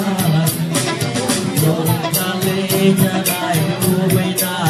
รั้วปา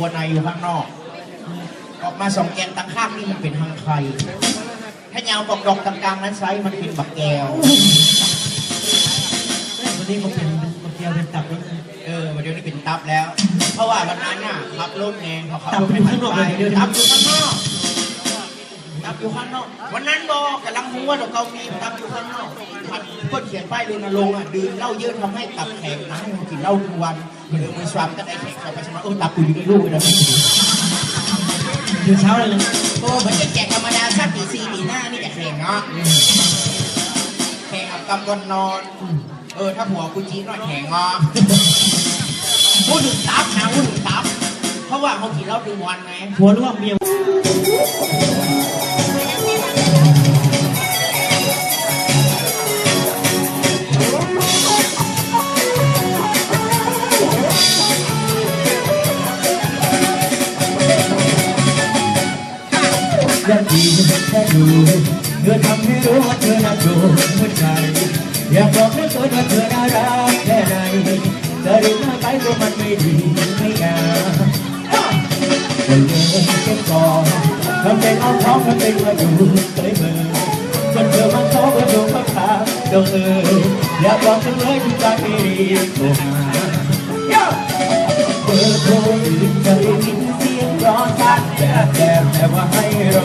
ชีวิตที่มีครัวในอยู่ข้างนอก ออกมาสองแกนตะข้างนี่มันเป็นทางไข่ถ้ายาวกอกดอกกลางๆนั้นไซส์มันเป็นบักแก้ววันนี้เขาเป็นมาเกียวเป็นตับแล้วนะเออวันเดียวนี้เป็นตับแล้ว เพราะว่าวันนั้นน่ะขับรถไงเขาขับตับรถเป็นข้างนอกเลยเดี๋ยวตับอยู่ข้างนอกตับอยู่ข้างนอก วันนั้นบอกกำลังหัวเราเขามีตับอยู่ข้างนอกผัดก็เขียนป้ายรณรงค์อะดื่มเหล้าเยอะทำให้ตับแข็งนะให้มันกินเหล้าทุกวัน เออมือสวามกันไอ้แข็งใส่ไปใช่ไหมเออตับกูอยู่ในลูกเลยนะเดี๋ยวเช้าเลยนะโอ้มันจะแจกธรรมดาสักตีสี่ตีห้านี่จะแข็งเนาะแข็งกับกำก่อนนอน เออ ถ้าหัวกูจี๊ดหน่อยแข็งเนาะพูดถึงตับนะพูดถึงตับ เพราะว่าเขากินเหล้าทุกวันไงผัวหรือว่าเมีย อยากดีเป็นแค่ดูเธอทำให้รู้ว่าเธอน่าดูหัวใจอยากบอกให้เธอว่าเธอน่ารักแค่ไหนจะรีบมาไปก็มันไม่ดีไม่งามจะเลิกเก็บก่อนทำเป็นเอาท้องทำเป็นมาดูเคยเมื่อจนเธอมาขอว่าดวงเขาถาดวงเอ๋ยอยากบอกจังเลยทุกกาไม่รีบโทรหาเบอร์โทรอื่นเคย ว่าให้รอ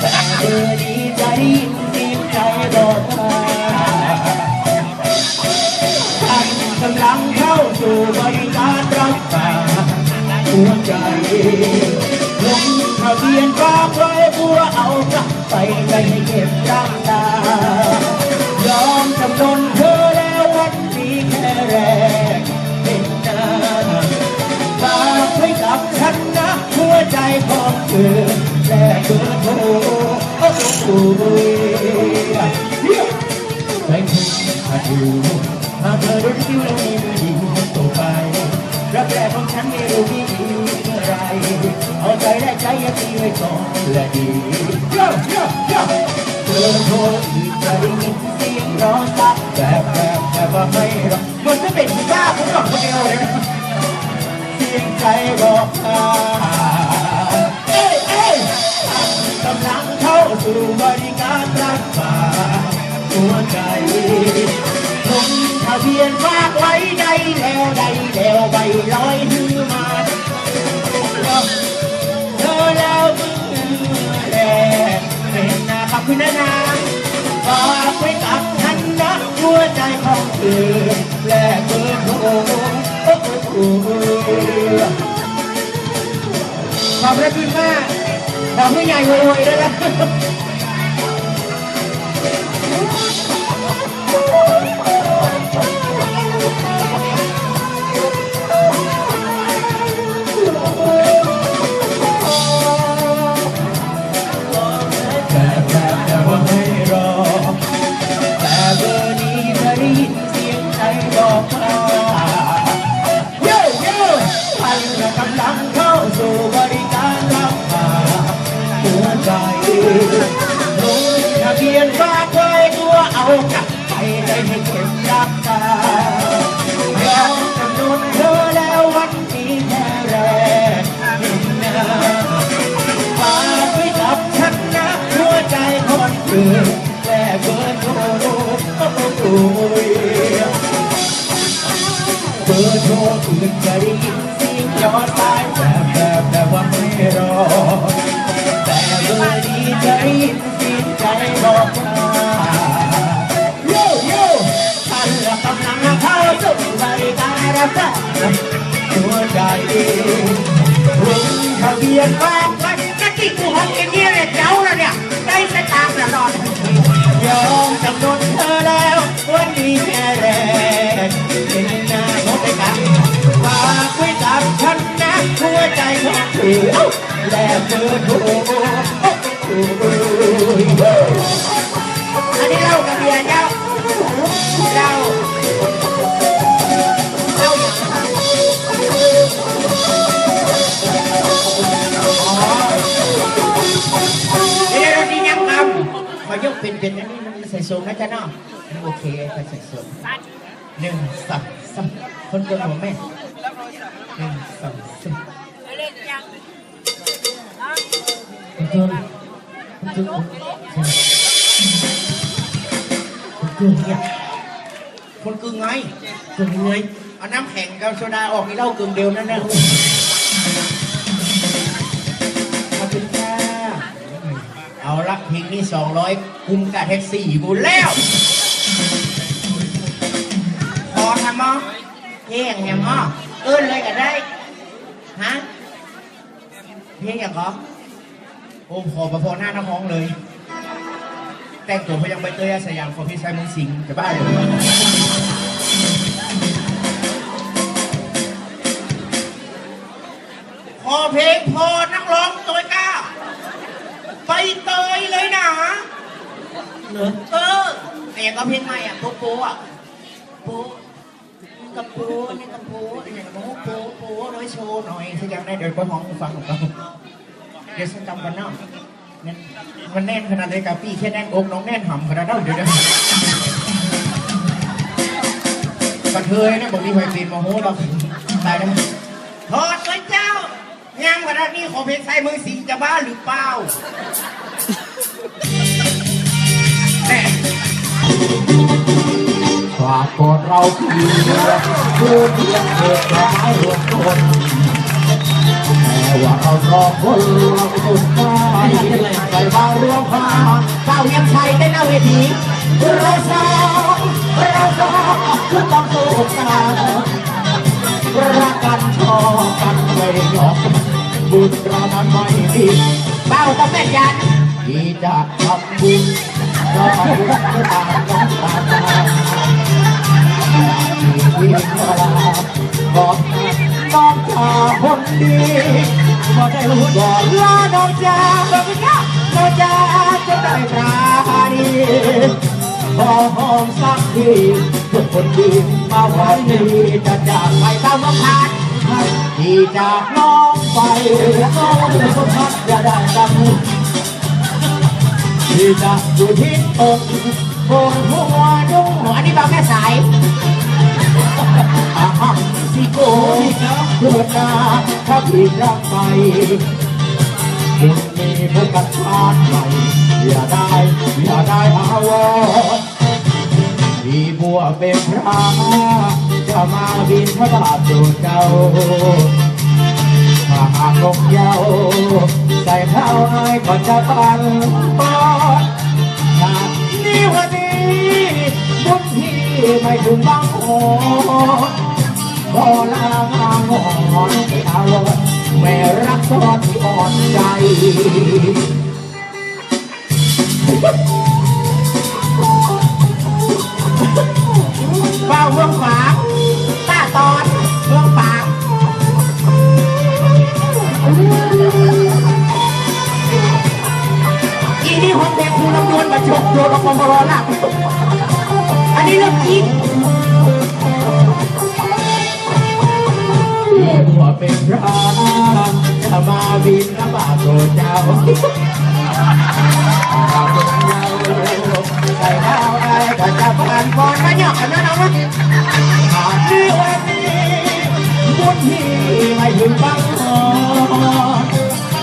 แต่เธอดีใจยินเสียงใจบอกมาท่านกำลังเข้าสู่บริการรับฝากหัวใจลงทะเบียนฝากไว้บัวเอากลับไปใจเก็บรักษา ธอและเบอร์โทรโอ้โหใจคุณถ้าดูหากเธอรู้ที่ามีมือดีต่อไปรักแรกของฉันไม่รู้มีดีเมื่อไรเอาใจได้ใจอยังดีไว้ก่อนและดีเธอโทรอีกจยินเสียงร้องซักแบบแบบแบบว่าไม่รักมันจะเป็นบ้าผมหลอกคนเดียวเลยเสียงใจบอกทาง ริการรักษาหัวใจผมทะเบียนฝากไว้ได้แล้วได้แล้วใบลอยหือมาเธอแล้วมึงแลเป็นนาขับคุณนาฝากไว้กับฉันนะหัวใจของเธอและเบอร์โทรขอบพระคุณมาก ทำให้ใหญ่รวยๆด้วยนะแต่ เบอร์โทรอื่นจะได้ยินสียงยอดสายแบบแบบแบบว่าไม่รอแต่เบอร์นี้จอินสียงใจบอกว่าโย่โย่ท่านละกำลังเข้าสู่บริการรับฝากหัวใจรุ่งทะเบียนบ้านไปก็ที่กูห้องอย่างนี้เนี่ยเจ้าแล้วเนี่ยได้สตางค์ตลอดยอม นะจ๊ะเนาะโอเคไปใส่สูงหนึ่งสองสามคนตัวหัวแม่หนึ่งสองสามคุณจุนคุณจุนคุณจุนเนี่ยคนกึ่งไงจุนยังไงเอาน้ำแข็งกับโซดาออกนี่เหล่ากึ่งเดียวนั่นแหละ เอาละเพลงนี้สองร้อยคุ้มกับแท็กซี่บุญแล้วพอทำมั้งเพลงแหมอ้อเอิ้นเลยก็ได้ ฮะ เพลงอย่างก็โอ้ขอประพอหน้าน้ำห้องเลย แต่งตัวพยังใบเตยอาสยามของพี่ชายมืองสิงจะบ้าเลยพอเพลงพอนักร้องตัวกล้าใบเตยเลยนะ เนอะเออแต่ก็เพลงใหม่อะโป๊ะโป๊ะอะโป๊ะกับโป๊ะนี่กับโป๊ะเนี่ยโป๊ะโป๊ะโป๊ะน้อยโชว์หน่อยสักอย่างได้เดี๋ยวไปห้องฟังของเราเดี๋ยวฉันจำกันเนาะเนี่ยมันแน่นขนาดเลยกับพี่แค่แน่นอกน้องแน่นห่ำขนาดนั้นเดี๋ยวเดี๋ยวกระเทยเนี่ยบอกนี่ไฟปีนมาโหเราตายแล้วถอดเลยเจ้างามขนาดนี้ขอเพลงใส่มือสีจะบ้าหรือเปล่า ฝากกอดเราเพียงผู้เพียงเกิดร้ายรวมคนแต่ว่าเราสองคนเราสุดท้ายไปมารวมพาเจ้ายังชัยได้หน้าเวทีเราสองเราสองคือต้องสู้กันรักกันชอบกันไม่ยอมบุญเรามันไม่ดีเบ้าต้องแม่นยันที่จะทำบุญเราทำบุญก็ตามน้ำตา ตาที่วิลาบอกน้องชาคนดีบอกได้รู้ก่อนลาน้องจ้าบอกพี่ค่ะน้องจ้าจะได้ปราณีขอหอมสักทีทุกคนดีมาวันนี้จะจากไปตามลำพันที่จากน้องไปน้องจะสุพักอย่าได้กันที่จะอยู่ที่อกบนหัวดุงหัวนี่บางแม่สาย พื่อนาถ้าผิดรักไปคุณมีพบกันชาติใหม่อย่าได้อย่าได้อาวรณ์ที่บัวเป็นพระจะมาบินพระบาทโปรดเจ้าถ้าหากนกเยาใส่เข้าวให้ก็จะปันปอดหากนี้วันนี้บุญที่ไม่ถึงบางโอน พอลางางอนไปอาวรแม่รักตอนที่อ่อนใจเฝ้าเมืองฝางตาตอนเมืองฝางอีนี่ห้องเด็กครูลำดวนมาฉกโยนออกมาบอลล่ะอันนี้เรื่องจริงาทโปรดเจ้าใส่ข้าวไอ้ก็จะผ่านก่อนมาหยอกกันนะน้องนะหากที่วันนี้บุญที่ไม่ถึงบางหอน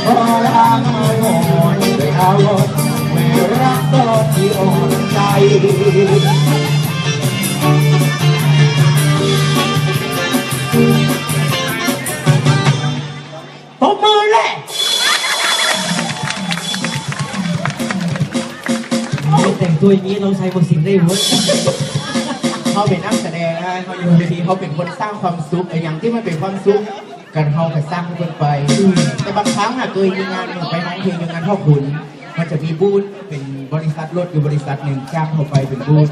พอลางหอนไปเอาไม่รักก็ที่อ่อนใจ ตัวอย่างนี้เราใช้บนสิ่งได้เว้ยเขาเป็นนักแสดงนะเขาอยู่เวทีเขาเป็นคนสร้างความสุขไอ้อย่างที่มันเป็นความสุขกันเขาก็สร้างให้คนไป แต่บางครั้งอะเคยมีงานหนึ่งไปน้องเพลงอยู่งานพ่อขุนมันจะมีบูธเป็นบริษัทรถอยู่บริษัทหนึ่งจ้างเขาไปเป็นบูธ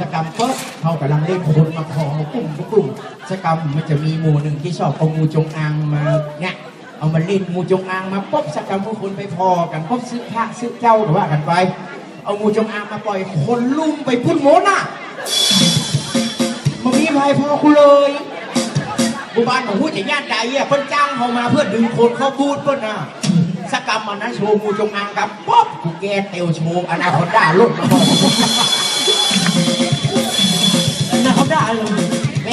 สกรรมก็เขากำลังเล่นคนมาขอกลุ่มกลุ่มสกรรมมันจะมีหมู่หนึ่งที่ชอบเอางูจงอางมาเนี่ยเอามาเล่นงูจงอางมาปุ๊บสกรรมพวกคนไปพอกันปุ๊บซื้อพระซื้อเจ้าหรือว่ากันไป เอางูจงอางมาปล่อยคนลุ่มไปพุ่นโมน่ะมันมีภัยพอคุณเลยบุบานของผู้จัดญาติใดอะเพิ่นจ้างเขามาเพื่อดึงคนเข้าบูธเพิ่นน่ะสกรรมมันนะโชว์งูจงอางกับป๊อบกูแกเตวโชว์อนาคตด้าลุ่นมาบอกน่าเขาได้เลยแหม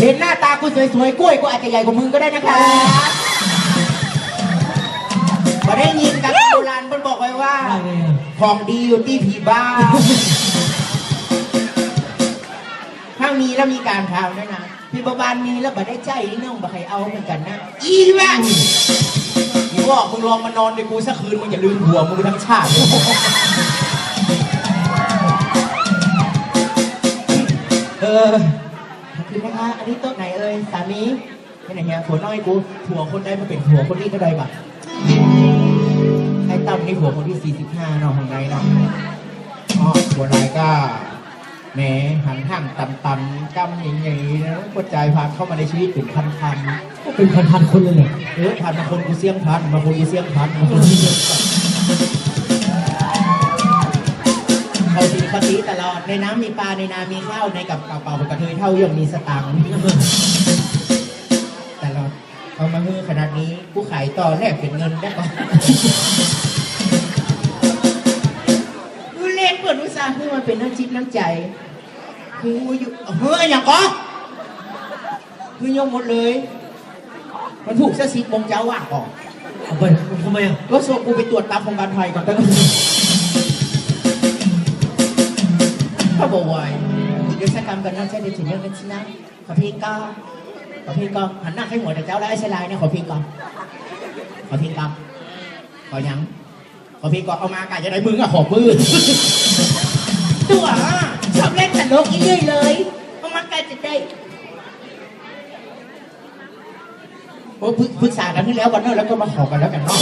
เห็นหน้าตากูสวยๆกล้วยกูอาจจะใหญ่กว่ามึงก็ได้นะครับมาได้ยินกันโบราณเพิ่น ไงของดีอยู่ที่ผีบ้าถ้ามีแล้วมีการข่าวด้วยนะพี่บาบานมีแล้วบ่ได้ใจน่องบ่ใครเอาเหมือนกันนะอีแม่งมึงบอกมึงลองมานอนในกูสักคืนมึงอย่าลืมหัวมึงทั้งชาติเออขอบคุณนะคะอันนี้โต๊ะไหนเอ่ยสามีเป็นไหนเฮียผัวน้อยกูผัวคนใดมาเป็นผัวคนนี้ก็ได้บัตไอ้ ตั้มนี่ผัวคนที่ 45เนาะของใดเนาะอ๋อผัวไรายก็แหมหันห่างตันตันๆกำใหญ่ๆนะหัวใจพานเข้ามาในชีวิตถึงพันพันเป็นพันๆคนเลยเนี่ยๆเออพันบางคนกูเสี่ยงพันบางคนกูเสี่ยงพันบางคนกูเสี่ยงพันเขาตีเขาตีตลอดในน้ำมีปลาในนามีข้าวในกับกระเป๋ากระเทยเท่ายังมีสตังค์แต่เราเอามาเฮือขนาดนี้ผู้ขายต่อแลกเป็นเงินได้ปะ คือมันเป็นน้ำจิตน้ำใจคืออยู่เฮ้ยอย่างก็คือยงหมดเลย มันถูกเสสิบโมงเช้าว่างก่อนเอาไปทำไมอะก็ส่งกูไปตรวจตามโครงการไทยก่อนตั้งก็บอกไว้เดี๋ยวสักกรรมกันนะใช่เดี๋ยวถึงเรื่องกันสินะขอพลงก็ขอพลงก็หันหน้าให้หัวแต่เจ้าแล้วไอ้ชลายเนี่ยขอพลงก่อขอพลงก่อขอยังขอพลงก่อเอามากะจะได้มึงอะขอมือ ตัวอะชอบเล่นตลกอีเรื่อยเลยเอามากะจะได้โอ้ปรึกปรึกษากันที่แล้ววันนั้นแล้วก็มาขอกันแล้วกันเนาะ